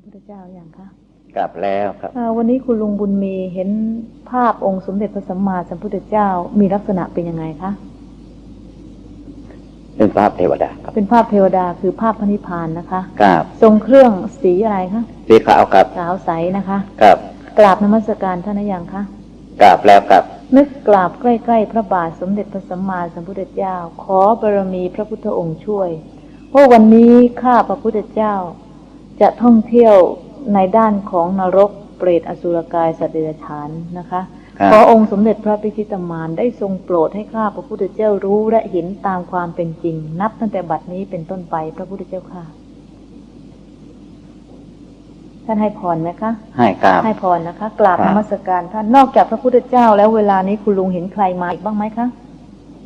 ระพุทธเจ้าอย่างคะกลับแล้วครับอ่าวันนี้คุณลุงบุญมีเห็นภาพองค์สมเด็จพระสัมมาสัมพุทธเจ้ามีลักษณะเป็นยังไงคะเป็นภาพเทวดาครับเป็นภาพเทวดาคือภาพพระนิพพานนะคะกราบทรงเครื่องสีอะไรคะสีขาวครับขาวใสนะคะกราบกราบนมัสการท่านหรือยังคะกราบแล้วครับนึกกราบใกล้ ๆ พระบาทสมเด็จพระสัมมาสัมพุทธเจ้า ขอบารมีพระพุทธองค์ช่วยเพราะวันนี้ข้าพระพุทธเจ้า จะท่องเที่ยวในด้านของนรกเปรตอสุรกายสัตว์เดรัจฉานนะคะครับขอองค์สมเด็จพระพิชิตมารได้ทรงโปรดให้ข้าพระพุทธเจ้ารู้และเห็นตามความเป็นจริง นับตั้งแต่บัดนี้เป็นต้นไปพระพุทธเจ้าค่ะ ท่านให้พรไหมคะ ให้กราบให้พรนะคะ กราบครันบมัสการท่านนอกจากพระพุทธเจ้าแล้วเวลานี้คุณลุงเห็นใครมาอีกบ้างไหมคะ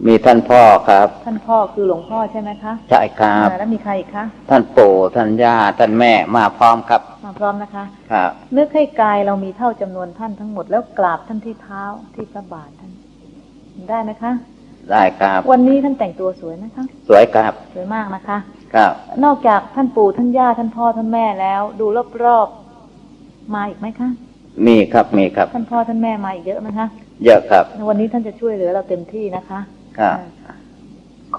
มีท่านพ่อครับ ท่านพ่อคือหลวงพ่อใช่ไหมคะใช่ครับอ่าแล้วมีใครอีกคะท่านปู่ท่านย่าท่านแม่มาพร้อมครับ มาพร้อมนะคะ ครับนึกให้กายเรามีเท่าจำนวนท่านทั้งหมดแล้วกราบท่านที่เท้าที่พระบาทท่าน ได้ไหมคะ ได้ครับ วันนี้ท่านแต่งตัวสวยนะคะ สวยครับ สวยมากนะคะ ครับ นอกจากท่านปู่ท่านย่าท่านพ่อท่านแม่แล้ว ดูรอบๆมาอีกไหมคะมีครับมีครับ ท่านพ่อท่านแม่มาอีกเยอะไหมคะเยอะครับ วันนี้ท่านจะช่วยเหลือเราเต็มที่นะคะครับ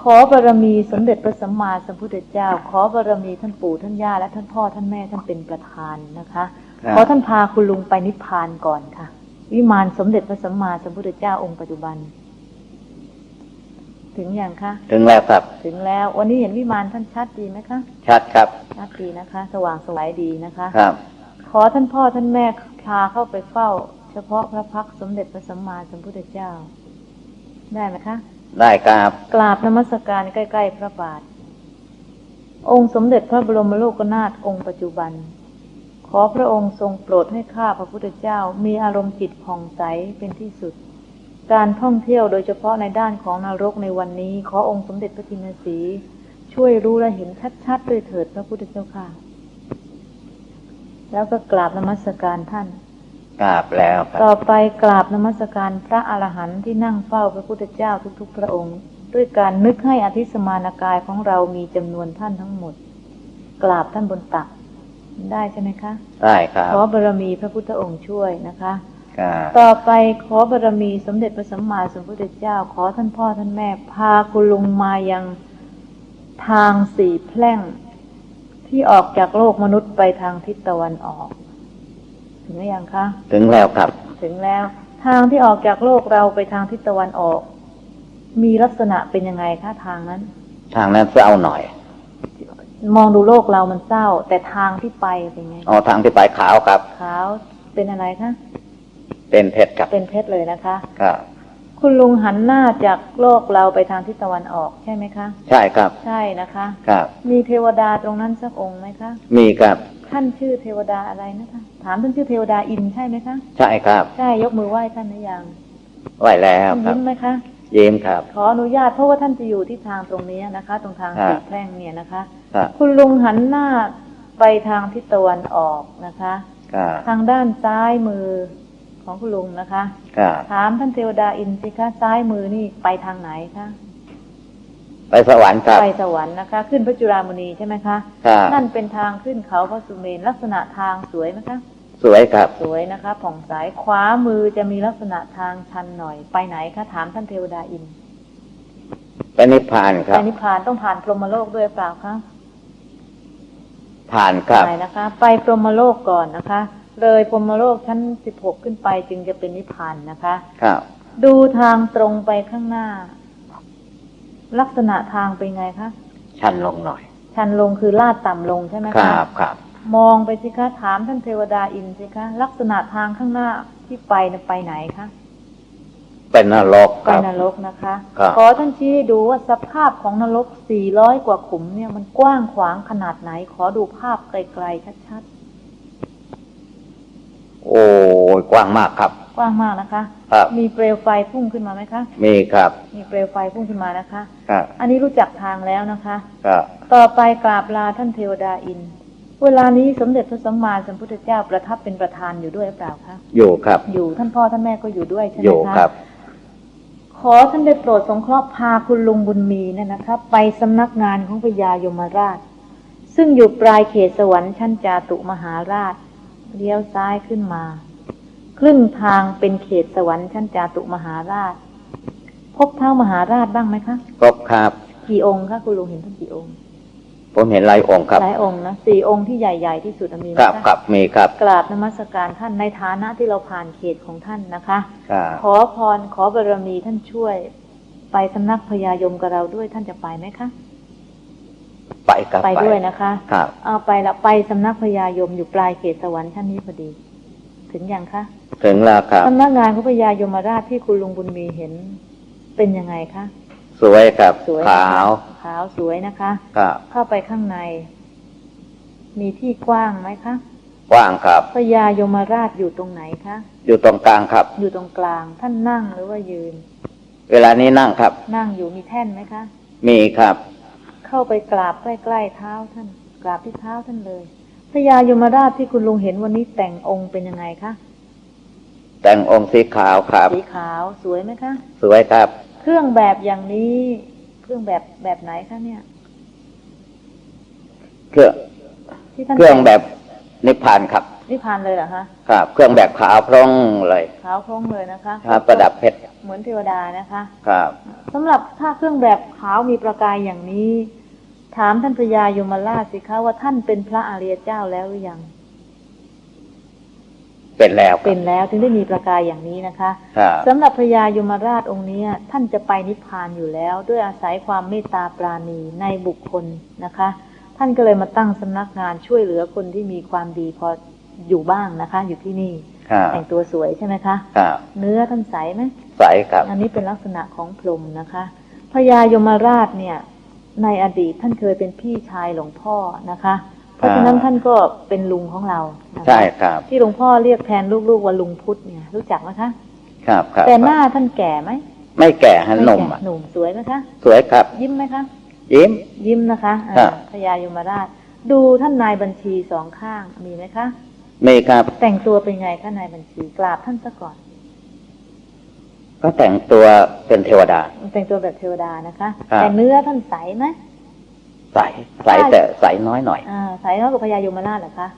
ขอบารมีสมเด็จพระสัมมาสัมพุทธเจ้า ขอบารมีท่านปู่ท่านย่าและท่านพ่อท่านแม่ท่านเป็นประธานนะคะครับขอท่านพาคุณลุงไปนิพพานก่อนค่ะ วิมานสมเด็จพระสัมมาสัมพุทธเจ้าองค์ปัจจุบัน ถึงอย่างคะถึงแล้วครับ ถึงแล้ว วันนี้เห็นวิมานท่านชัดดีไหมคะชัดครับชัดดีนะคะ สว่างสวยดีนะคะ ครับ ขอท่านพ่อท่านแม่พาเข้าไปเฝ้า เฉพาะพระพักตร์สมเด็จพระสัมมาสัมพุทธเจ้า ได้ไหมคะ ได้ครับกราบนมัสการใกล้ ๆ พระบาท องค์สมเด็จพระบรมโลกนาถองค์ปัจจุบัน ขอพระองค์ทรงโปรดให้ข้าพระพุทธเจ้ามีอารมณ์จิตผ่องใสเป็นที่สุด การท่องเที่ยวโดยเฉพาะในด้านของนรกในวันนี้ ขอองค์สมเด็จพระจินสี ช่วยรู้และเห็นชัดๆด้วยเถิดพระพุทธเจ้าค่ะ แล้วก็กราบนมัสการท่าน กราบแล้วครับ ต่อไปกราบนมัสการพระอรหันต์ที่นั่งเฝ้าพระพุทธเจ้าทุกๆ พระองค์ ด้วยการนึกให้อธิสมานกายของเรามีจำนวนท่านทั้งหมด กราบท่านบนตักได้ใช่ไหมคะได้ครับขอบารมีพระพุทธองค์ช่วยนะคะครับต่อไปขอบารมีสมเด็จพระสัมมาสัมพุทธเจ้า ขอท่านพ่อท่านแม่ พาคุณลุงมายังทางสี่แพร่ง ที่ออกจากโลกมนุษย์ไปทางทิศตะวันออก ถึงหรือยังคะ ถึงแล้วครับ ถึงแล้ว ทางที่ออกจากโลกเราไปทางทิศตะวันออก มีลักษณะเป็นยังไงคะทางนั้น ทางนั้นเศร้าหน่อย มองดูโลกเรามันเศร้า แต่ทางที่ไปเป็นไงอ๋อทางที่ไปขาวครับ ขาวเป็นอะไรคะเป็นเพชรครับเป็นเพชรเลยนะคะครับคุณลุงหันหน้าจากโลกเราไปทางทิศตะวันออกใช่ไหมคะ ใช่ครับ ใช่นะคะ ครับ มีเทวดาตรงนั้นสักองค์ไหมคะ มีครับ ท่านชื่อเทวดาอะไรนะคะถามท่านชื่อเทวดาอินใช่ไหมคะใช่ครับ ใช่ยกมือไหว้ท่านหรือยังไหวแล้วท่านครับยิ้มไหมคะยิ้มครับ ขออนุญาตเพราะว่าท่านจะอยู่ที่ทางตรงนี้นะคะ ตรงทางครับสี่แพร่งเนี่ยนะคะครับคุณลุงหันหน้าไปทางทิศตะวันออกนะคะครับทางด้านซ้ายมือของคุณลุงนะคะครับถามท่านเทวดาอินสิคะซ้ายมือนี่ไปทางไหนคะ ไปสวรรค์ครับ ไปสวรรค์นะคะ ขึ้นพระจุฬามณีใช่ไหมคะครับนั่นเป็นทางขึ้นเขาพระสุเมนลักษณะทางสวยไหมคะสวยครับ สวยนะคะผ่องใสขวามือจะมีลักษณะทางชันหน่อย ไปไหนคะถามท่านเทวดาอินไปนิพพานคไปรับนิพพานต้องผ่านพรหมโลกด้วยเปล่าคะผ่านครับไปนะคะ ไปพรหมโลกก่อนนะคะ เลยพรหมโลกชั้นสิบหกขึ้นไปจึงจะเป็นนิพพานนะคะ ครับ ดูทางตรงไปข้างหน้า ลักษณะทางเป็นไงคะชันลงหน่อย ชันลงคือลาดต่ำลงใช่ไหมคคะรับครับมองไปสิคะถามท่านเทวดาอินสิคะลักษณะทางข้างหน้าที่ไปนะไปไหนคะเป็นนรกไปครับนรกนะคะครับขอท่านชี้ให้ดูว่าสภาพของนรกสี่ร้อยกว่าขุมเนี่ยมันกว้างขวางขนาดไหน ขอดูภาพไกลๆชัดโอ้ยกว้างมากครับๆ กว้างมากนะคะ ครับ มีเปลวไฟพุ่งขึ้นมาไหมคะ มีครับ มีเปลวไฟพุ่งขึ้นมานะคะ ครับ อันนี้รู้จักทางแล้วนะคะ ครับ ต่อไปกราบลาท่านเทวดาอินเวลานี้สมเด็จพระสัมมาสัมพุทธเจ้าประทับเป็นประธานอยู่ด้วยหรือเปล่าคะ อยู่ครับ อยู่ท่านพ่อท่านแม่ก็อยู่ด้วยใช่ไหอมยู่คะครับ ขอท่านได้โปรดสงเคราะห์พาคุณลุงบุญมีเนี่ยนะคะ ไปสำนักงานของพญายมราช ซึ่งอยู่ปลายเขตสวรรค์ชั้นจาตุมหาราชเลี้ยวซ้ายขึ้นมา ครึ่งทางเป็นเขตสวรรค์ชั้นจาตุมหาราช พบเท้ามหาราชบ้างไหมคะครบครับกี่องค์คะคุณลุงเห็นท่านกี่องค์ ผมเห็นหลายองค์ครับหลายองค์นะสี่องค์ที่ใหญ่ ๆ ที่สุดมีไหมครับคะครับมีครับ กราบนมัสการท่านในฐานะที่เราผ่านเขตของท่านนะคะ ครับขอพรขอบารมีท่านช่วย ไปสำนักพญายมกับเราด้วยท่านจะไปไหมคะไปครับไปด้วยนะคะครับเอาไปละไปสำนักพญายมอยู่ปลายเขตสวรรค์ชั้นนี้พอดี ถึงยังคะถึงแล้วครับสำนักงานของพญายมราชที่คุณลุงบุญมีเห็นเป็นยังไงคะสวยครับสวยขาวขาวสวยนะคะครับเข้าไปข้างใน มีที่กว้างไหมคะกว้างครับพญายมราชอยู่ตรงไหนคะอยู่ตรงกลางครับ อยู่ตรงกลางท่านนั่งหรือว่ายืน เวลานี้นั่งครับ นั่งอยู่มีแท่นไหมคะ มีครับ เข้าไปกราบใกล้ๆเท้าท่าน กราบที่เท้าท่านเลย พญายมราชที่คุณลุงเห็นวันนี้แต่งองค์เป็นยังไงคะแต่งองค์สีขาวครับ สีขาวสวยไหมคะ สวยครับ เครื่องแบบอย่างนี้ เครื่องแบบแบบไหนคะเนี่ย เครื่องที่ท่านเครื่องแบบนิพพานครับนิพพานเลยเหรอคะครับ เครื่องแบบขาวพร่องเลย ขาวโพลงเลยนะคะครับประดับเพชรเหมือนเทวดานะคะ ครับสำหรับถ้าเครื่องแบบขาวมีประกายอย่างนี้ ถามท่านพญายมราชสิคะว่าท่านเป็นพระอริยเจ้าแล้วหรือยัง เป็นแล้วคเป็รับนแล้วถึงได้มีประกายอย่างนี้นะคะครับสำหรับพญายมราชองค์เนี้ยท่านจะไปนิพพานอยู่แล้ว ด้วยอาศัยความเมตตาปราณีในบุคคลนะคะ ท่านก็เลยมาตั้งสำนักงานช่วยเหลือคนที่มีความดีพออยู่บ้างนะคะ อยู่ที่นี่ครับแต่งตัวสวยใช่ไหมคะครับเนื้อท่านใสไหมใสครับ อันนี้เป็นลักษณะของพรหมนะคะพญายมราชเนี่ย ในอดีตท่านเคยเป็นพี่ชายหลวงพ่อนะคะ เพราะฉะนั้นอ่าท่านก็เป็นลุงของเรานะคะใช่ครับ ที่หลวงพ่อเรียกแทนลูกๆว่าลุงพุทธเนี่ย รู้จักไหมคะ ครับครับแต่หน้าท่านแก่ไหมไม่แก่ฮะหนุ่มไแก่อะหนุ่มสวยไหมคะสวยครับ ยิ้มไหมคะยิ้ม ยิ้มนะคะอ่าครับพญายมราช ดูท่านนายบัญชีสองข้างมีไหมคะมีครับ แต่งตัวเป็นไงคะนายบัญชีกราบท่านซะก่อน ก็แต่งตัวเป็นเทวดา แต่งตัวแบบเทวดานะคะครับแต่เนื้อท่านใสไหมใสใสแต่ใสน้อยหน่อยอ่าใสน้อยกว่าพญายมราชเหรอคะ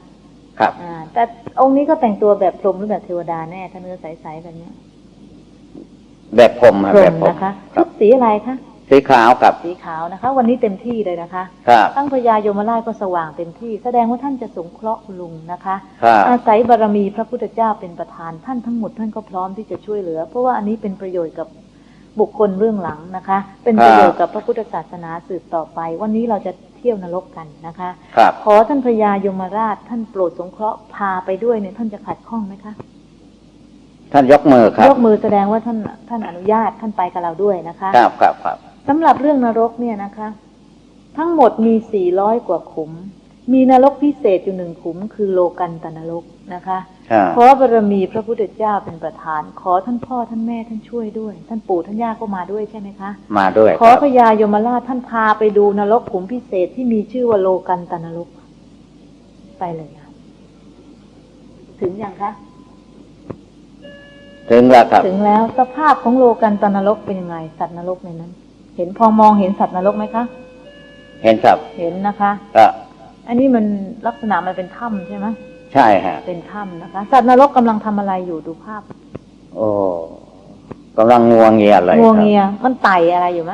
ครับ อ่า แต่องค์นี้ก็แต่งตัวแบบพรหมหรือแบบเทวดาแน่ถ้าเนื้อใสๆแบบเนี้ยแบบผมอะพรแบหบมผมนะคะคชุรับดสีอะไรคะ สีขาวครับ สีขาวนะคะ วันนี้เต็มที่เลยนะคะครับทั้งพญายมราชก็สว่างเต็มที่ แสดงว่าท่านจะสงเคราะห์คุณลุงนะคะครับอาศัยบารมีพระพุทธเจ้าเป็นประธานท่านทั้งหมดท่านก็พร้อมที่จะช่วยเหลือ เพราะว่าอันนี้เป็นประโยชน์กับบุคคลเบื้องหลังนะคะ เป็นประโยชน์กับพระพุทธศาสนาสืบต่อไป วันนี้เราจะเที่ยวนรกกันนะคะครับขอท่านพญายมราช ท่านโปรดสงเคราะห์พาไปด้วยเนี่ยท่านจะขัดข้องไหมคะท่านยกมือครับยกมือแสดงว่าท่านท่านอนุญาตท่านไปกับเราด้วยนะคะ ครับครับครับ สำหรับเรื่องนรกเนี่ยนะคะ ทั้งหมดมี 400 กว่าขุม มีนรกพิเศษอยู่หนึ่งขุม คือโลกันตนรกนะคะครับขอบารมีพระพุทธเจ้าเป็นประธาน ขอท่านพ่อท่านแม่ท่านช่วยด้วย ท่านปู่ท่านย่าก็มาด้วยใช่ไหมคะ มาด้วย ขอครับพญายมราชท่านพาไปดูนรกขุมพิเศษที่มีชื่อว่าโลกันตนรก ไปเลยค่ะถึงยังคะถึงแล้วครับ ถึงแล้วสภาพของโลกันตนรกเป็นยังไง สัตว์นรกในนั้น เห็นพอมองเห็นสัตว์นรกไหมคะ เห็นครับเห็นนะคะก็อันนี้มันลักษณะมันเป็นถ้ำใช่ไหมใช่ฮะเป็นถ้ำนะคะ สัตว์นรกกำลังทำอะไรอยู่ดูภาพ โอ้กำลังงวงเงียเลยงวงครับเงียมันไต่อะไรอยู่ไหม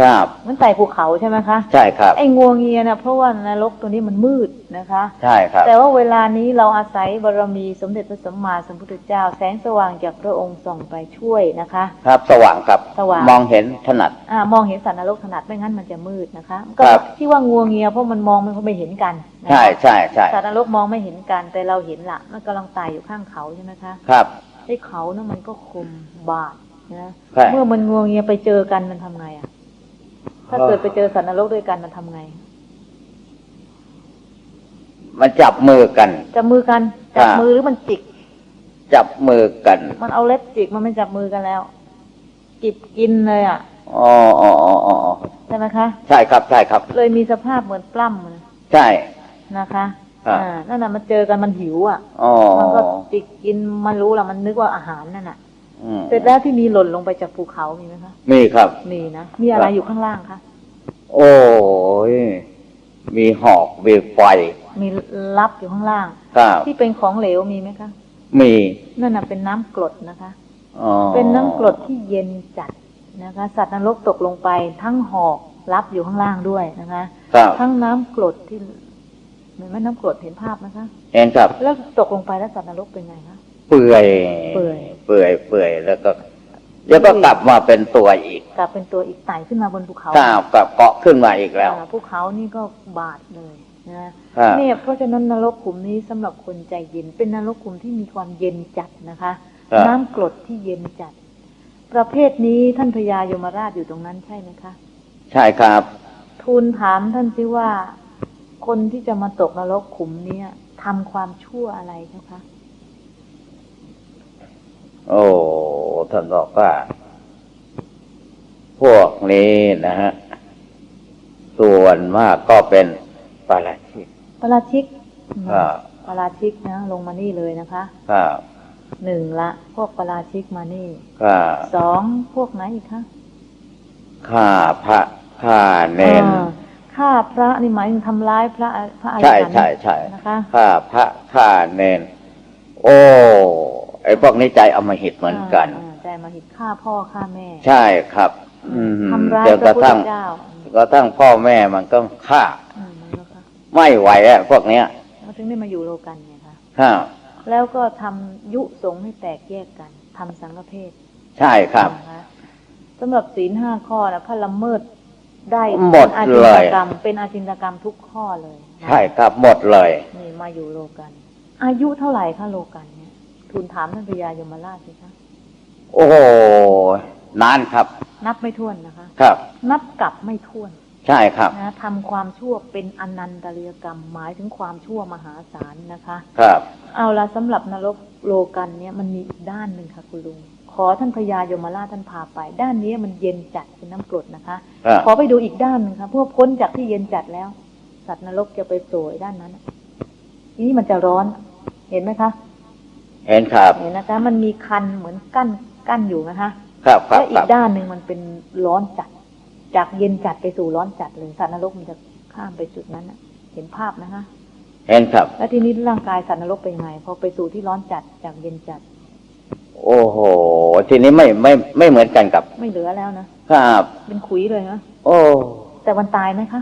ครับ มันไต่ภูเขาใช่ไหมคะ ใช่ครับ ไอ้งวงเงียนะเพราะว่านรกตัวนี้มันมืดนะคะ ใช่ครับ แต่ว่าเวลานี้เราอาศัยบารมีสมเด็จพระสัมมาสัมพุทธเจ้า แสงสว่างจากพระองค์ส่องไปช่วยนะคะ ครับ สว่างครับ สว่าง มองเห็นถนัด อ่า มองเห็นสัตว์นรกถนัดไม่งั้นมันจะมืดนะคะ ก็ครับที่ว่างวงเงียเพราะมันมองมันไม่เห็นกันนะคะใช่ใช่ใช่สัตว์นรกมองไม่เห็นกันแต่เราเห็นละมันกำลังตายอยู่ข้างเขาใช่ไหมคะ ครับไอ้เขานะมันก็คมบาดนะใช่เมื่อมันงวงเงียไปเจอกันมันทำไงอะ ถ้าเออเกิดไปเจอสัตว์นรกด้วยกันมันทำไง มันจับมือกัน จับมือกันครัจับบมือหรือมันจิก จับมือกัน มันเอาเล็บจิกมันไม่จับมือกันแล้ว จิบกินเลยอะอ๋ออ๋ออ๋ออ๋อใช่ไหมคะ ใช่ครับ ใช่ครับ เลยมีสภาพเหมือนปล้ำเลยใช่นะคะครับอ่านั่นน่ะมันเจอกันมันหิวอะอ๋อมันก็จิกกินมันรู้ละมันนึกว่าอาหารนั่นน่ะอืม เสร็จแล้วที่มีหล่นลงไปจากภูเขามีไหมคะมีครับ มีนะมีอะไรครับอยู่ข้างล่างคะโอ้ยมีหอกมีไฟ มีลับอยู่ข้างล่างครับที่เป็นของเหลวมีไหมคะมีนั่นน่ะเป็นน้ำกรดนะคะอ๋อเป็นน้ำกรดที่เย็นจัดนะคะ สัตว์นรกตกลงไป ทั้งหอกรับอยู่ข้างล่างด้วยนะคะครับทั้งน้ำกรดที่เหมือนไหมน้ำกรดเห็นภาพนะคะเห็นครับ แล้วตกลงไปแล้วสัตว์นรกเป็นไงคะ เปื่อยเปื่อยเปื่อยเปื่อยแล้วก็แล้วก็กลับมาเป็นตัวอีก กลับเป็นตัวอีกไต่ขึ้นมาบนภูเขาก้าวกลับเกาะขึ้นมาอีกแล้วอ่าภูเขานี่ก็บาดเลยนะครับเนี่ยเพราะฉะนั้นนรกขุมนี้สำหรับคนใจเย็นเป็นนรกขุมที่มีความเย็นจัดนะคะครับน้ำกรดที่เย็นจัด ประเภทนี้ท่านพญายมราชอยู่ตรงนั้นใช่ไหมคะ ใช่ครับ ทูลถามท่านสิว่า คนที่จะมาตกนรกขุมเนี้ยทำความชั่วอะไรเจ้าคะ โอ้ท่านบอกว่า พวกนี้นะฮะ ส่วนมากก็เป็นปาราชิกปาราชิกครับปาราชิกนะลงมานี่เลยนะคะครับหนึ่งละ พวกปาราชิกมานี่ครับสองพวกไหนอีกคะข้าพระข้าเนนอ่าฆ่าพระนี่หมายถึงทำร้ายพระพระอรใช่หันต์ใช่ใช่นะคะข้าพระข้าเนน โอ้ ไอ้พวกนี้ใจอำมหิตเหมือนกันาาใจมาหิตฆ่าพ่อฆ่าแม่ ใช่ครับ อืมทำร้ายจนพกระระพุทธทั่งเจ้ากระทั่งพ่อแม่มันก็ฆ่าอืมนะคะไม่ไหวอะพวกเนี้ยมาถึงได้มาอยู่โลกันไงคะครับแล้วก็ทำยุสงฆ์ให้แตกแยกกันทำสังฆเพศใช่ครับนะคะสำหรับศีลห้าข้อนะพระละเมิดได้หมดเป็นอาจิเลนยกรรมเป็นอาจินกรรมทุกข้อเลยนะใช่ครับหมดเลยนี่มาอยู่โลกัน อายุเท่าไหร่คะโลกันเนี่ย ทูลถามท่านพญายมราชสิคะโอ้โหนานครับ นับไม่ถ้วนนะคะ ครับ นับกลับไม่ถ้วน ใช่ครับนะทำความชั่วเป็นอนันตริยกรรมหมายถึงความชั่วมหาศาลนะคะ ครับ เอาละสำหรับนรกโลกันเนี่ยมันมีอีกด้านหนึ่งค่ะคุณลุงขอท่านพญายมราชท่านพาไป ด้านนี้มันเย็นจัดเป็นน้ำกรดนะคะครับขอไปดูอีกด้านหนึ่งค่ะเพื่อพ้นจากที่เย็นจัดแล้ว สัตว์นรกจะไปโผล่ด้านนั้นน่ะทีนี้มันจะร้อน เห็นไหมคะ เห็นครับเห็นนะคะ มันมีคันเหมือนกั้นกั้นอยู่นะคะ ครับครัและบอีครักบด้านหนึ่งมันเป็นร้อนจัด จากเย็นจัดไปสู่ร้อนจัดเลยสัตว์นรกมันจะข้ามไปจุดนั้นน่ะเห็นภาพนะคะเห็นครับ แล้วทีนี้ร่างกายสัตว์นรกเป็นยังไงพอไปสู่ที่ร้อนจัดจากเย็นจัด โอ้โห ทีนี้ไม่ไม่ไม่เหมือนกันกับ ไม่เหลือแล้วนะครับ เป็นขุยเลยนะโอ้แต่วันตายไหมคะ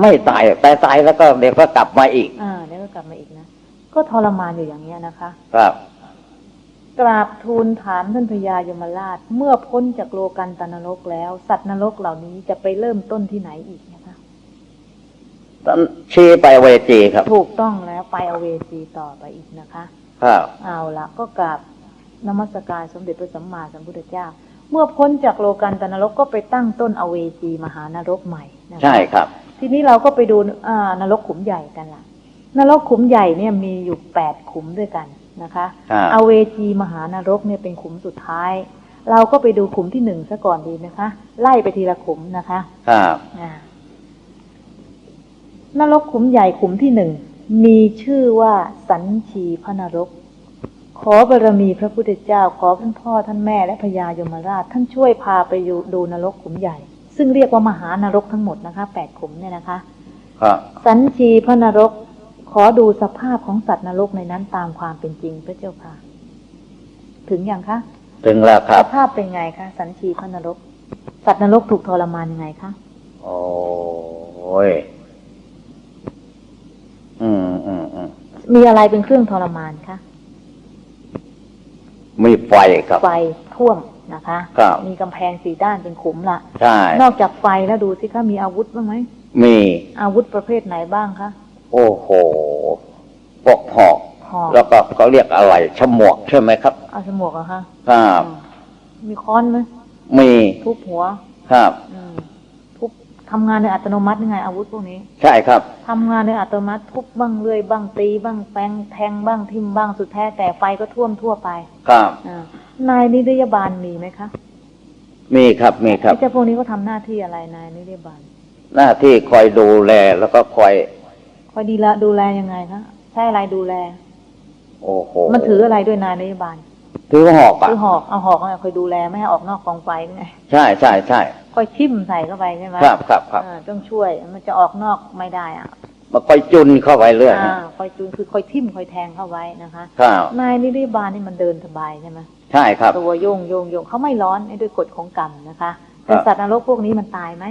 ไม่ตายแต่ตายแล้วก็เดี๋ยวก็กลับมาอีกอ่าเดี๋ยวก็กลับมาอีกนะ ก็ทรมานอยู่อย่างเนี้ยนะคะ ครับกราบทูลถามท่านพญายมราช เมื่อพ้นจากโลกันตนรกแล้ว สัตว์นรกเหล่านี้จะไปเริ่มต้นที่ไหนอีกนะคะต้องชี้ไปเวจีครับ ถูกต้องแล้วไปอเวจีต่อไปอีกนะคะ ครับ เอาละก็กราบนมัสการสมเด็จพระสัมมาสัมพุทธเจ้า เมื่อพ้นจากโลกันตนรกก็ไปตั้งต้นอเวจีมหานรกใหม่นะคะใช่ครับ ทีนี้เราก็ไปดูอ่านรกขุมใหญ่กันละ นรกขุมใหญ่เนี่ยมีอยู่แปดขุมด้วยกันนะคะครับอเวจีมหานรกเนี่ยเป็นขุมสุดท้าย เราก็ไปดูขุมที่หนึ่งซะก่อนดีนะคะ ไล่ไปทีละขุมนะคะครับอ่านรกขุมใหญ่ขุมที่หนึ่งมีชื่อว่าสันชีพระนรก ขอบารมีพระพุทธเจ้า ขอท่านพ่อท่านแม่และพญายมราช ท่านช่วยพาไปอยู่ดูนรกขุมใหญ่ ซึ่งเรียกว่ามหานรกทั้งหมดนะคะแปดขุมเนี่ยนะคะครับสันชีพระนรก ขอดูสภาพของสัตว์นรกในนั้นตามความเป็นจริงพระเจ้าค่ะ ถึงอย่างคะ ถึงแล้วครัสบภาพเป็นไงคะ สันชีพระนรก สัตว์นรกถูกทรมานยังไงคะ โอ้ย อืมอืมอืมมีอะไรเป็นเครื่องทรมานคะ มีไฟครับ ไฟท่วมนะคะครับมีกำแพงสี่ด้านเป็นขุมละใช่ นอกจากไฟแล้วดูสิคะมีอาวุธบ้างไหม มี อาวุธประเภทไหนบ้างคะ โอ้โหปกหอกหอกแล้วก็เขาเรียกอะไรฉมวกใช่ไหมครับเอาสมวกเหรอคะครับอืมมีค้อนไหมมีทุบหัว ครับอืมทุบทำงานในอัตโนมัติยังไงอาวุธพวกนี้ ใช่ครับทำงานในอัตโนมัติทุบบ้างเลื่อยบ้างตีบ้างแปงแทงบ้างทิ่มบ้างสุดแท้แต่ไฟก็ท่วมทั่วไป ครับอ่านายนิรยาบาลมีไหมคะมีครับมีครับที่เจ้าพวกนี้ก็ทำหน้าที่อะไรนายนิรยาบาลหน้าที่คอยดูแลแล้วก็คอย คอยดีละดูแลยังไงคะใช้อะไรดูแล โอ้โหมันถืออะไรด้วยนายนิรยาบาลถือหอกอะคือหอกเอาหอกเนี่ยคอยดูแลไม่ให้ออกนอกกองไฟไงใช่ใช่ใช่คอยทิ่มใส่เข้าไปใช่ไหมครับครับครับเออต้องช่วย มันจะออกนอกไม่ได้อะมาคอยจุนเข้าไปเรื่อยอ่าคอยจูนคือคอยทิ่มคอยแทงเข้าไว้นะคะครับนายนิริบาลนี่มันเดินสบายใช่ไหมใช่ครับ ตัวโยงโยงโยงเขาไม่ร้อนไอ้ด้วยกฎของกรรมนะคะแต่ครับสัตว์นรกพวกนี้มันตายไหม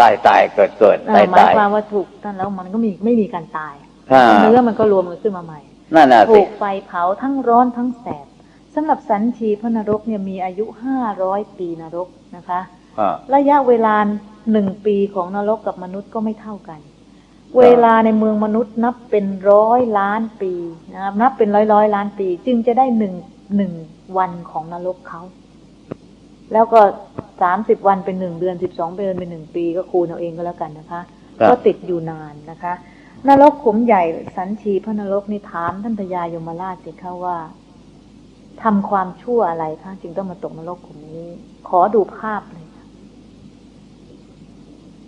ตายตายเกิดเกิดเออตายหมายตายความว่าถูกท่านแล้วมันก็มีไม่มีการตายครับเนื้อมันก็รวมกันขึ้นมาใหม่ นั่นน่ะถูสิ กไฟเผาทั้งร้อนทั้งแสบสำหรับสันชีพระนรกเนี่ยมีอายุห้าร้อยปีนรกนะคะครับระยะเวลาหนึ่งปีของนรกกับมนุษย์ก็ไม่เท่ากัน เวลาในเมืองมนุษย์นับเป็นร้อยล้านปีนะครับนับเป็นร้อยร้อยล้านปี จึงจะได้หนึ่งหนึ่งวันของนรกเขา แล้วก็สามสิบวันเป็นหนึ่งเดือนสิบสองเดือนเป็นหนึ่งปีก็คูณเอาเองก็แล้วกันนะคะครับก็ติดอยู่นานนะคะ นรกขุมใหญ่สันชีพระนรกนี่ถามท่านพญายมราชสิคะว่าทำความชั่วอะไรคะจึงต้องมาตกนรกขุมนี้ ขอดูภาพเลยค่ะ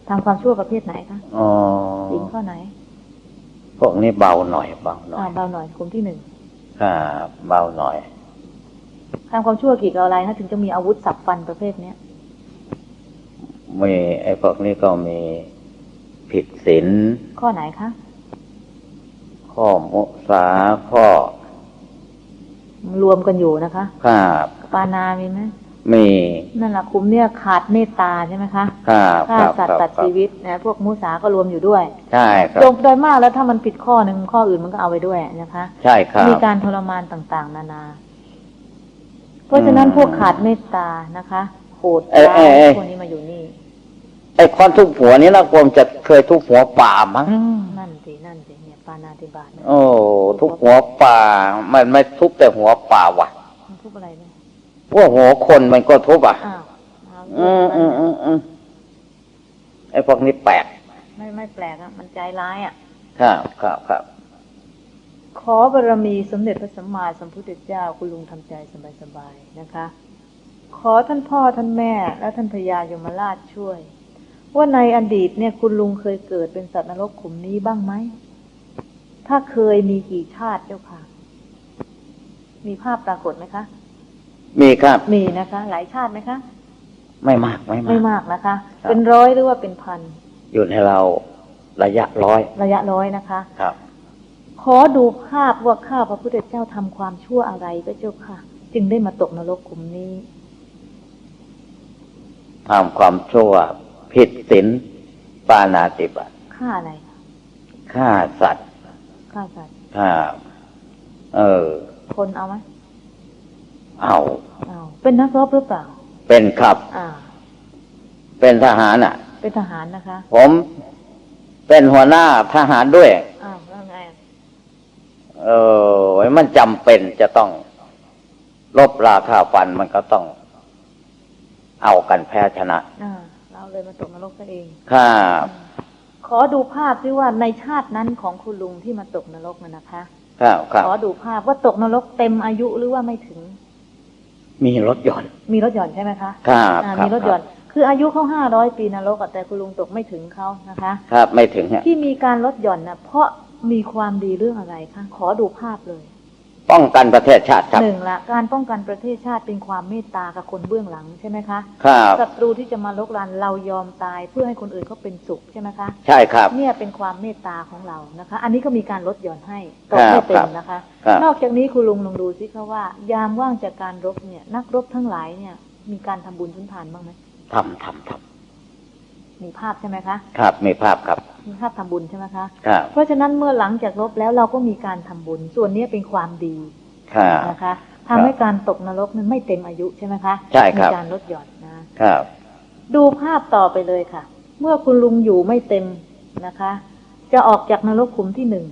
ทำความชั่วประเภทไหนคะอ๋อหญิงข้อไหน พวกนี้เบาหน่อยเบาหน่ออ่ายเบาหน่อยกลุ่มที่หนึ่งครับเบาหน่อย ทำความชั่วเกี่ยวกับอะไรคะถึงจะมีอาวุธสับฟันประเภทเนี้ยมีไอ้พวกนี้ก็มีผิดศีลข้อไหนคะ ข้อมุสาข้อ รวมกันอยู่นะคะครับปานามีไหมมีนั่นแหละคุมเนี่ยขาดเมตตาใช่ไหมคะครับฆ่าครับสัตครัว์บตัดชีวิตนะพวกมุสาก็รวมอยู่ด้วยใช่ครับโดยโดยมากแล้วถ้ามันผิดข้อหนึ่งข้ออื่นมันก็เอาไปด้วยนะคะ ใช่ครับมีการทรมานต่างๆ นานา เพราะฉะนั้นอืมพวกขาดเมตตานะคะโหดเอ้ยร้าเอ้ยเอ้ยยพวกนี้มาอยู่นี่ไอ้คนทุบหัวนี้นะกวมจะเคยทุบหัวป่ามั้งนั่นสินั่นสิเนี่ยปานาติบาตเนี่ยโอ้ทุบหัวป่า มันไม่ทุบแต่หัวป่าว่ะมันทุบอะไรเนี่ยพวกหัวคนมันก็ทุบอะอ้าวเอาอืมอืมอืมอืมไอ้พวกนี้แปลกไม่ไม่แปลกอะมันใจร้ายอะครับครับครับ ขอบารมีสมเด็จพระสัมมาสัมพุทธเจ้าคุณลุงทำใจสบายๆนะคะ ขอท่านพ่อท่านแม่ และท่านพญายมราชช่วย ว่าในอดีตเนี่ยคุณลุงเคยเกิดเป็นสัตว์นรกขุมนี้บ้างไหม ถ้าเคยมีกี่ชาติเจ้าค่ะ มีภาพปรากฏไหมคะ มีครับ มีนะคะ หลายชาติไหมคะ ไม่มากไม่มาก ไม่มากนะคะครับเป็นร้อยหรือว่าเป็นพัน อยู่ในเราระยะร้อย ระยะร้อยนะคะ ครับ ขอดูภาพว่าข้าพระพุทธเจ้าทำความชั่วอะไรก็เจ้าค่ะ จึงได้มาตกนรกขุมนี้ทำความชั่วผิดศีลปานาติบาตฆ่าอะไรฆ่าสัตว์ฆ่าสัตว์ฆ่าเออ คนเอาไหมเอาเอา เป็นนักรบหรือเปล่า เป็นครับอ่าเป็นทหารอะ เป็นทหารนะคะ ผมเป็นหัวหน้าทหารด้วย อ้าวแล้วไงอะ เออมันจำเป็นจะต้องลบราคาฟันมันก็ต้อง เอากันแพ้ชนะอ่าเราเลยมาตกนรกซะเองครับขอดูภาพที่ว่าในชาตินั้นของคุณลุงที่มาตกนรกน่ะนะคะครับครับขอดูภาพว่าตกนรกเต็มอายุหรือว่าไม่ถึง มีรถยนต์มีรถหย่อนใช่ไหมคะครับอ่าครับมีรถหย่อน คืออายุเขาห้าร้อยปีนรกอะแต่คุณลุงตกไม่ถึงเขานะคะ ครับ ไม่ถึงฮะที่มีการลดหย่อนนะเพราะ มีความดีเรื่องอะไรคะขอดูภาพเลย ป้องกันประเทศชาติครับหนึ่งละการป้องกันประเทศชาติเป็นความเมตตากับคนเบื้องหลังใช่ไหมคะครับศัตรูที่จะมาลกลานเรายอมตายเพื่อให้คนอื่นเขาเป็นสุขใช่ไหมคะใช่ครับ เนี่ยเป็นความเมตตาของเรานะคะ อันนี้ก็มีการลดหย่อนให้ตกครัไม่บเต็ครัมบนะคะครับนอกจากนี้คุณลุงลองดูสิคะว่า ยามว่างจากการรบเนี่ย นักรบทั้งหลายเนี่ย มีการทำบุญทุนทานบ้างไหมทำทำท มีภาพใช่ไหมคะำครับมีภาพครับ มีภาพทำบุญใช่ไหมคะครับเพราะฉะนั้นเมื่อหลังจากรบแล้วเราก็มีการทำบุญ ส่วนนี้เป็นความดีครับนะคะทำให้การตกนรกนั้นไม่เต็มอายุใช่ไหมคะใช่ครับมีการลดหย่อนนะครับ ดูภาพต่อไปเลยค่ะ เมื่อคุณลุงอยู่ไม่เต็มนะคะ จะออกจากนรกขุมที่หนึ่ง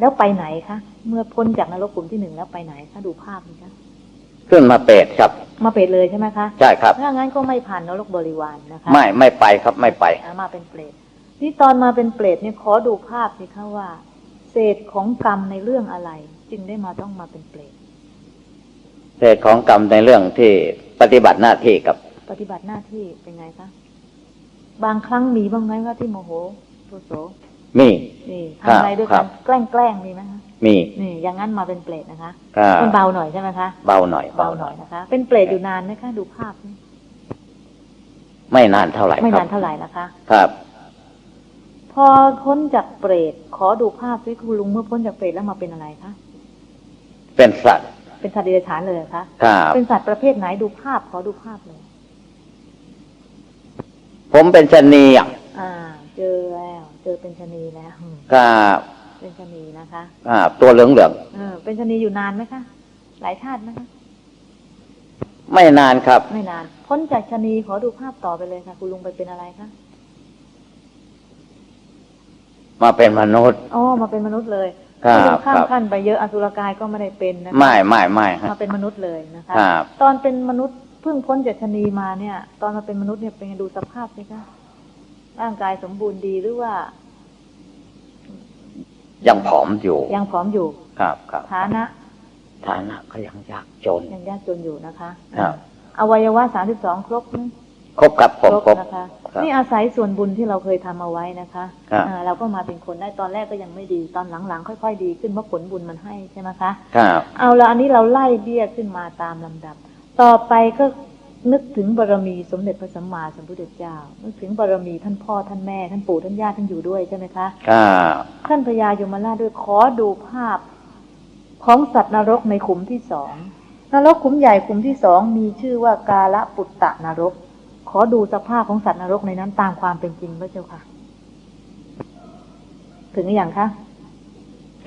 แล้วไปไหนคะเมื่อพ้นจากนรกขุมที่หนึ่งแล้วไปไหนคะดูภาพนี้คะ ขึ้นมาเป็ดครับ มาเปรตเลยใช่ไหมคะใช่ครับถ้างั้นก็ไม่ผ่านนรกบริวารนะคะ ไม่ไม่ไปครับไม่ไปอ่ามาเป็นเปรตนี่ตอนมาเป็นเปรตเนี่ยขอดูภาพสิคะว่า เศษของกรรมในเรื่องอะไร จึงได้มาต้องมาเป็นเปรตเศษของกรรมในเรื่องที่ปฏิบัติหน้าที่กับ ปฏิบัติหน้าที่เป็นไงคะบางครั้งมีบ้างไหมว่าที่โมโหโทโส มีนี่ครับทำอะไรด้วยครักับนแกล้งแกล้งมีไหมคะมีนี่อย่างนั้นมาเป็นเปรตนะคะก็มันเบาหน่อยใช่ไหมคะเบาหน่อยเบาหน่อยนะคะ เป็นเปรตอยู่นานไหมคะดูภาพนี่ไม่นานเท่าไหร่ไม่ครันาบนเท่าไหร่นะคะ ครับ พอพ้นจากเปรตขอดูภาพสิคุณลุงเมื่อพ้นจากเปรตแล้วมาเป็นอะไรคะเป็นสัตว์ เป็นสัตว์เดรัจฉานเลยเหรอคะครับเป็นสัตว์ประเภทไหนดูภาพขอดูภาพเลยผมเป็นชะนีอะอ่า เจอแล้ว เจอเป็นชะนีแล้วอืมครับเป็นชะนีนะคะครับตัวเหลืองเหลืองเออเป็นชะนีอยู่นานไหมคะ หลายชาติไหมคะๆไม่นานครับ ไม่นาน พ้นจากชะนีขอดูภาพต่อไปเลยค่ะ คุณลุงไปเป็นอะไรคะมาเป็นมนุษย์อ๋อมาเป็นมนุษย์เลยครับไม่ต้องข้ามครับขั้นไปเยอะอสุรกายก็ไม่ได้เป็นนะคะไม่ไม่ไม่ฮะมาเป็นมนุษย์เลยนะคะครับตอนเป็นมนุษย์เพิ่งพ้นจากชะนีมาเนี่ย ตอนมาเป็นมนุษย์เนี่ยเป็นไงดูสภาพสิคะ ร่างกายสมบูรณ์ดีหรือว่า ยังผอมอยู่ ยังผอมอยู่ ครับครับฐานะ ฐานะก็ยังยากจน ยังยากจนอยู่นะคะ ครับ อวัยวะสามสิบสองครบไหมครบครับผมครบนะคะครับนี่อาศัยส่วนบุญที่เราเคยทำเอาไว้นะคะครับอ่าเราก็มาเป็นคนได้ตอนแรกก็ยังไม่ดี ตอนหลังๆ ค่อย ๆ ดีขึ้นเพราะผลบุญมันให้ใช่ไหมคะ ครับ เอาละอันนี้เราไล่เบี้ยขึ้นมาตามลำดับ ต่อไปก็ นึกถึงบารมีสมเด็จพระสัมมาสัมพุทธเจ้า นึกถึงบารมีท่านพ่อท่านแม่ท่านปู่ท่านย่าท่านอยู่ด้วยใช่ไหมคะครับท่านพญายมราชด้วยขอดูภาพของสัตว์นรกในขุมที่สองนรกขุมใหญ่ขุมที่สองมีชื่อว่ากาละปุตตะนรก ขอดูสภาพของสัตว์นรกในนั้นตามความเป็นจริงพระเจ้าค่ะ ถึงหรือยังคะ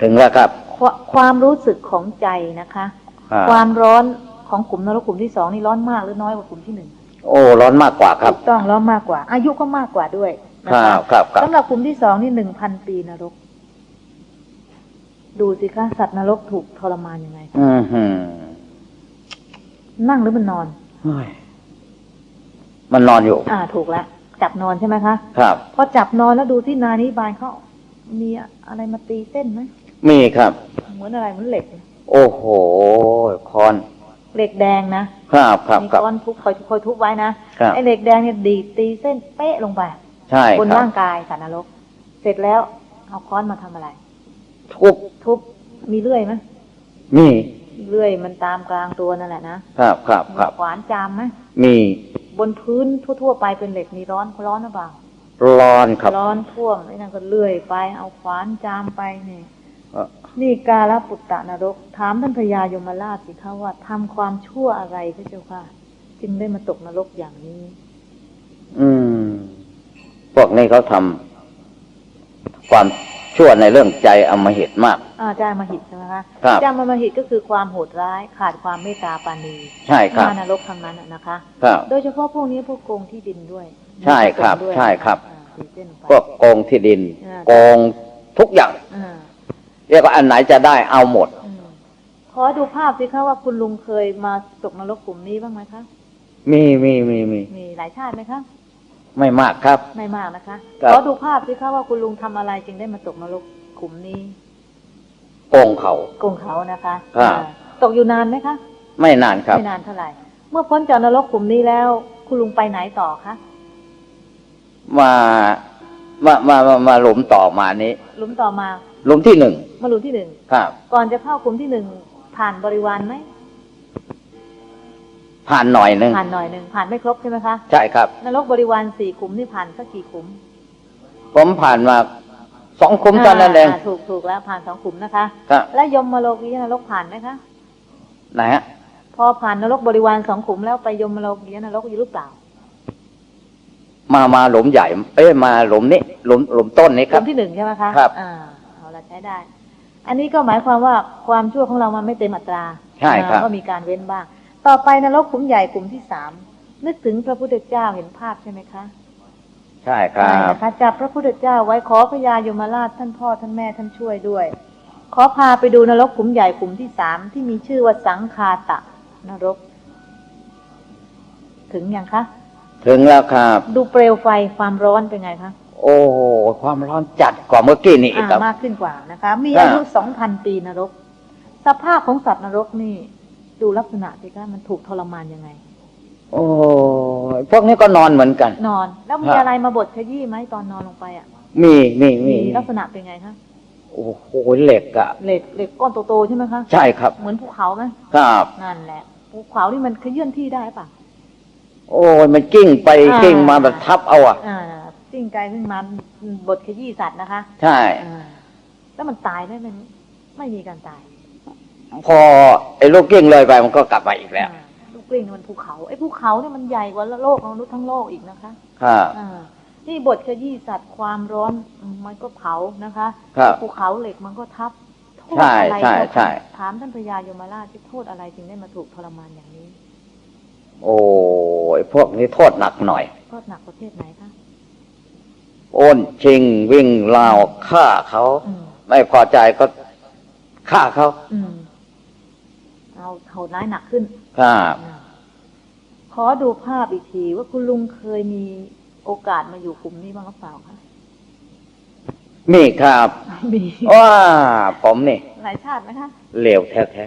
ถึงแล้วครับควความรู้สึกของใจนะคะครับความร้อน ของขุมนรกขุมที่สองนี่ร้อนมากหรือน้อยกว่าขุมที่หนึ่งโอ้ร้อนมากกว่าครับถูกต้องร้อนมากกว่า อายุก็มากกว่าด้วยนะครัคะบครับครับสำหรับขุมที่สองนี่หนึ่งพันปีนรก ดูสิคะสัตว์นรกถูกทรมานยังไงอือหือนั่งหรือมันนอนเฮ้ยมันนอนอยู่ อ่า ถูกแล้วจับนอนใช่ไหมคะครับพอจับนอนแล้วดูที่นานิบานเขามีอะไรมาตีเส้นไหมมีครับ เหมือนอะไรเหมือนเหล็ก โอ้โหคอน เหล็กแดงนะครับครับมีครับ ก้อนทุบคอยคอยทุบไว้นะครับไอ้เหล็กแดงเนี่ยดีดตีเส้นเป๊ะลงไปใช่บนครับร่างกายสัตว์นรก เสร็จแล้วเอาค้อนมาทำอะไร ทุบทุบมีเลื่อยไหมมีเลื่อยมันตามกลางตัวนั่นแหละนะครับครับมีครับ ขวานจามไหมมีบนพื้นทั่วๆไปเป็นเหล็กมีร้อนร้อนหรือเปล่า ร้อนครับร้อนท่วมไอ้นั่นก็เลื่อยไปเอาขวานจามไปนี่ เอ่อ นี่กาลปุตตะนรก ถามท่านพญายมราชสิคะว่าทำความชั่วอะไรพระเจ้าค่ะ จึงได้มาตกนรกอย่างนี้ อืม พวกนี้เขาทำความชั่วในเรื่องใจอำมหิตมากอาจารย์มหิตใช่ไหมคะครับจามมหิตก็คือความโหดร้ายขาดความเมตตาปราณีใช่ครับมานรกทั้งนั้นน่ะนะคะครับโดยเฉพาะพวกนี้พวกโกงที่ดินด้วย ใช่ครับมีพวกโกงด้วยใช่ครับอ่าตีเส้นไปพวกโกงที่ดินอ่าโกงทุกอย่างอ่า เรียกว่าอันไหนจะได้เอาหมดอืมขอดูภาพสิคะว่าคุณลุงเคยมาตกนรกกลุ่มนี้บ้างไหมคะ มีมีมีมีมีหลายชาติไหมคะ ไม่มากครับ ไม่มากนะคะครับขอดูภาพสิคะว่าคุณลุงทำอะไรจึงได้มาตกนรกกลุ่มนี้โกงเขาโกงเขานะคะครับอ่าตกอยู่นานไหมคะ ไม่นานครับ ไม่นานเท่าไหร่ เมื่อพ้นจากนรกกลุ่มนี้แล้ว คุณลุงไปไหนต่อคะมามามามามาหลุมต่อมานี้ หลุมต่อมา หลุมที่หนึ่งมาหลุมที่หนึ่งครับ ก่อนจะเข้ากลุ่มที่หนึ่งผ่านบริวารไหมผ่านหน่อยหนึ่งผ่านหน่อยหนึ่งผ่านไม่ครบใช่ไหมคะใช่ครับนรกบริวารสี่ขุมนี่ผ่านสักกี่ขุม ผมผ่านมาสองคุ้มเท่านั้นเองาถูกถูกแล้วผ่านสองขุมนะคะครับและยมมาโลกียนรกผ่านไหมคะไหนฮะพอผ่านนรกบริวารสองขุมแล้วไปยมมาโลกียนรกอยู่หรือเปล่ามามาหลุมใหญ่ เอ้ยมาหลุมนี้หลุมหลุมต้นนี้กครัลุ่บมที่หนึ่งใช่ไหมคะครับ ได้ อันนี้ก็หมายความว่าความชั่วของเรามันไม่เต็มอัตราใช่ครับอ่าก็มีการเว้นบ้าง ต่อไปนรกขุมใหญ่ขุมที่สามนึกถึงพระพุทธเจ้าเห็นภาพใช่ไหมคะใช่ครัใช่บนะคะจับพระพุทธเจ้าไว้ขอพญายมราชท่านพ่อท่านแม่ท่านช่วยด้วย ขอพาไปดูนรกขุมใหญ่ขุมที่สามที่มีชื่อว่าสังคาตะนรก ถึงยังคะ ถึงแล้วครับ ดูเปลวไฟความร้อนเป็นไงคะ โอ้โหความร้อนจัดกว่าเมื่อกี้นี่อีกอ่าครับมากขึ้นกว่านะคะ มีครับอายุสองพันปีนรก สภาพของสัตว์นรกนี่ ดูลักษณะสิคะมันถูกทรมานยังไง โอ้ยพวกนี้ก็นอนเหมือนกัน นอน แล้วมีครับอะไรมาบดขยี้ไหมตอนนอนลงไปอะ มีมีมีลักษณะเป็นไงคะโอ้โหเหล็กอะเหล็กเหล็กก้อนโตๆใช่ไหมคะใช่ครับ เหมือนภูเขาไหมครับนั่นแหละภูเขานี่มันเคลื่อนที่ได้ปะโอ้ยมันกิ้งไปอ่ากิ้งมาแบบทับเอาอะ อ่าจิ้งไกลขึ้นมาบทขยี้สัตว์นะคะ ใช่อ่าแล้วมันตายได้ไหมไม่มีการตาย พอไอ้ลูกกิ้งเลยไปมันก็กลับมาอีกแล้วอ่าลูกกลิ้งนี่มันภูเขาไอ้ภูเขาเนี่ยมันใหญ่กว่าโลกมนุษย์ทั้งโลกอีกนะคะครับอ่านี่บทขยี้สัตว์ความร้อนอืมมันก็เผานะคะครับภูเขาเหล็กมันก็ทับโทษใช่อะไรใช่เจ้าคะใช่ถามท่านพญายมราชที่โทษอะไรจึงได้มาถูกทรมานอย่างนี้ โอ้ยพวกนี้โทษหนักหน่อยโทษหนักประเภทไหนคะ โอนชิงวิ่งราวฆ่าเขาอืมไม่พอใจก็ฆ่าเขาอืมเอาโหดร้ายหนักขึ้นครับอ่าขอดูภาพอีกทีว่าคุณลุงเคยมีโอกาสมาอยู่กลุ่มนี้บ้างหรือเปล่าคะมีครับไม่มีว่าผมนี่หลายชาติไหมคะเลวแท้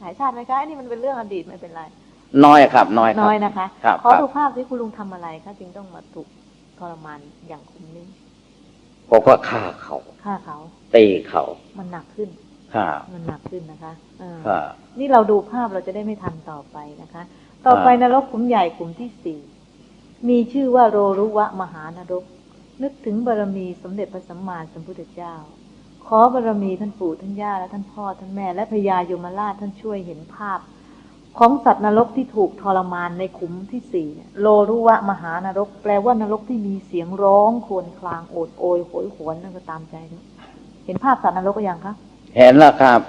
หลายชาติไหมคะอันนี้มันเป็นเรื่องอดีตไม่เป็นไรๆน้อยครับน้อยครับ น้อยนะคะครับขอครับดูภาพที่คุณลุงทำอะไรคะจึงต้องมาถูก ทรมานอย่างคุมนี้ผมก็ฆ่าเขาฆ่าเขาตีเขา มันหนักขึ้นครับมันหนักขึ้นนะคะเออครับนี่เราดูภาพเราจะได้ไม่ทันต่อไปนะคะ ต่อไปนรกขุมใหญ่ขุมที่สี่มีชื่อว่าโรรุวะมหานรก นึกถึงบารมีสมเด็จพระสัมมาสัมพุทธเจ้า ขอบารมีท่านปู่ท่านย่าและท่านพ่อท่านแม่และพญายมราชท่านช่วยเห็นภาพ ของสัตว์นรกที่ถูกทรมานในขุมที่สี่เนี่ยโลรุวะมหานรก แปลว่านรกที่มีเสียงร้องครวญครางโอดโอยโหยหวนนั่นก็ตามใจนะเห็นภาพสัตว์นรกก็ยังคะเห็นแล้วครับ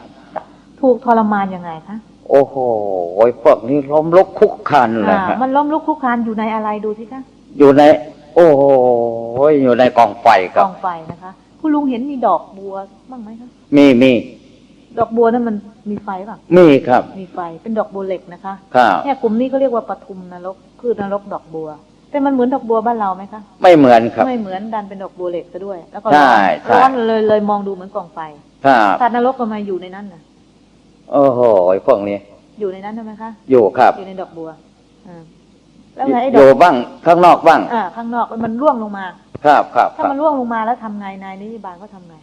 ถูกทรมานยังไงคะโอ้โหพวกนี้ล้มลุกคุกคันเลยอ่าครับมันล้มลุกคลุกคลานอยู่ในอะไรดูสิคะอยู่ใน โอ้โหอยู่ในกองไฟคกรับองไฟนะคะ คุณลุงเห็นมีดอกบัวบ้างไหมคะมีมี ดอกบัวนั้นมันมีไฟป่ะมีครับ มีไฟ เป็นดอกบัวเหล็กนะคะครับเนี่ยกลุ่มนี้ก็เรียกว่าปทุมนรก คือนรกดอกบัว แต่มันเหมือนดอกบัวบ้านเราไหมคะ ไม่เหมือนครับ ไม่เหมือนดันเป็นดอกบัวเหล็กซะด้วย แล้วก็ใช่ร้อนใช่ร้อนเลยเลยมองดูเหมือนกองไฟครับสัตว์นรกก็มาอยู่ในนั้นนะโอ้โหพวกนี้ อยู่ในนั้นใช่ไหมคะ อยู่ครับ อยู่ในดอกบัวอ่าแล้วไงไอ้อดอยู่กบ้างข้างนอกบ้าง อ่า ข้างนอกมันร่วงลงมา ครับครับคถ้ารับมันร่วงลงมาแล้วทำไงนายนิติบาลก็ทำไง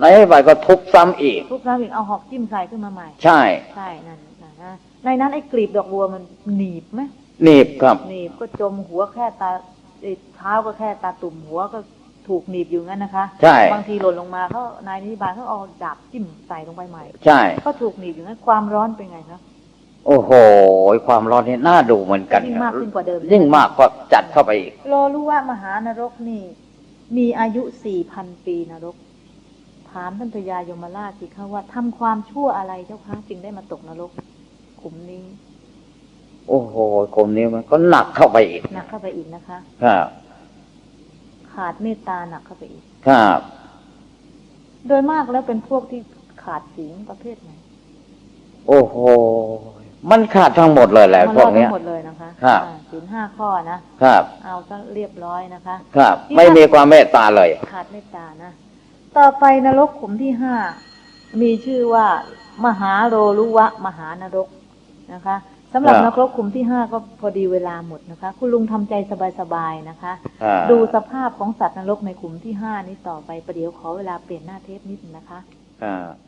ในใบก็ทุบซ้ำอีก ทุบน้ำอีกเอาหอกจิ้มใส่ขึ้นมาใหม่ ใช่ใช่นั่นนะฮะในนั้นไอ้กลีบดอกบัวมันหนีบไหมหนีบครับ หนีบก็จมหัวแค่ตาไอ้เท้าก็แค่ตาตุ่มหัวก็ถูกหนีบอยู่งั้นนะคะใช่ บางทีหล่นลงมาเขานายนิติบาลเขาเอาดาบจิ้มใส่ลงไปใหม่ ใช่ ก็ถูกหนีบอยู่งั้นความร้อนเป็นไงคะโอ้โห ความร้อนนี่น่าดูเหมือนกันยิ่งมากขึ้นกว่าเดิมยิ่งมากก็จัดเข้าไปอีกโลรู้ว่ามหานรกนี่ มีอายุสี่พันปีนรก ถามท่านพญายมราชสิคะว่าทำความชั่วอะไรเจ้าคะจึงได้มาตกนรกขุมนี้ โอ้โหกรมนี้มันก็หนักเข้าไปอีกหนักเข้าไปอีกนะคะ ครับ ขาดเมตตาหนักเข้าไปอีก ครับ โดยมากแล้วเป็นพวกที่ขาดศีลประเภทไหนโอ้โหมันขาดทั้งหมดเลยแหละมันพรวอกดเนี้ทั้ยงหมดเลยนะคะครับอ่าศีลห้าข้อนะครับ เอาซะเรียบร้อยนะคะ ครับนี่ไม่ถ้ามีความเมตตาเลย ขาดเมตตานะ ต่อไปนรกขุมที่ห้ามีชื่อว่า มหาโรรุวะ มหานรกนะคะสำหรับครับนรกขุมที่ห้าก็พอดีเวลาหมดนะคะ คุณลุงทำใจสบายๆนะคะอ่าดูสภาพของสัตว์นรกในขุมที่ห้านี้ต่อไปประเดี๋ยวขอเวลาเปลี่ยนหน้าเทปนิดนึงนะคะครับ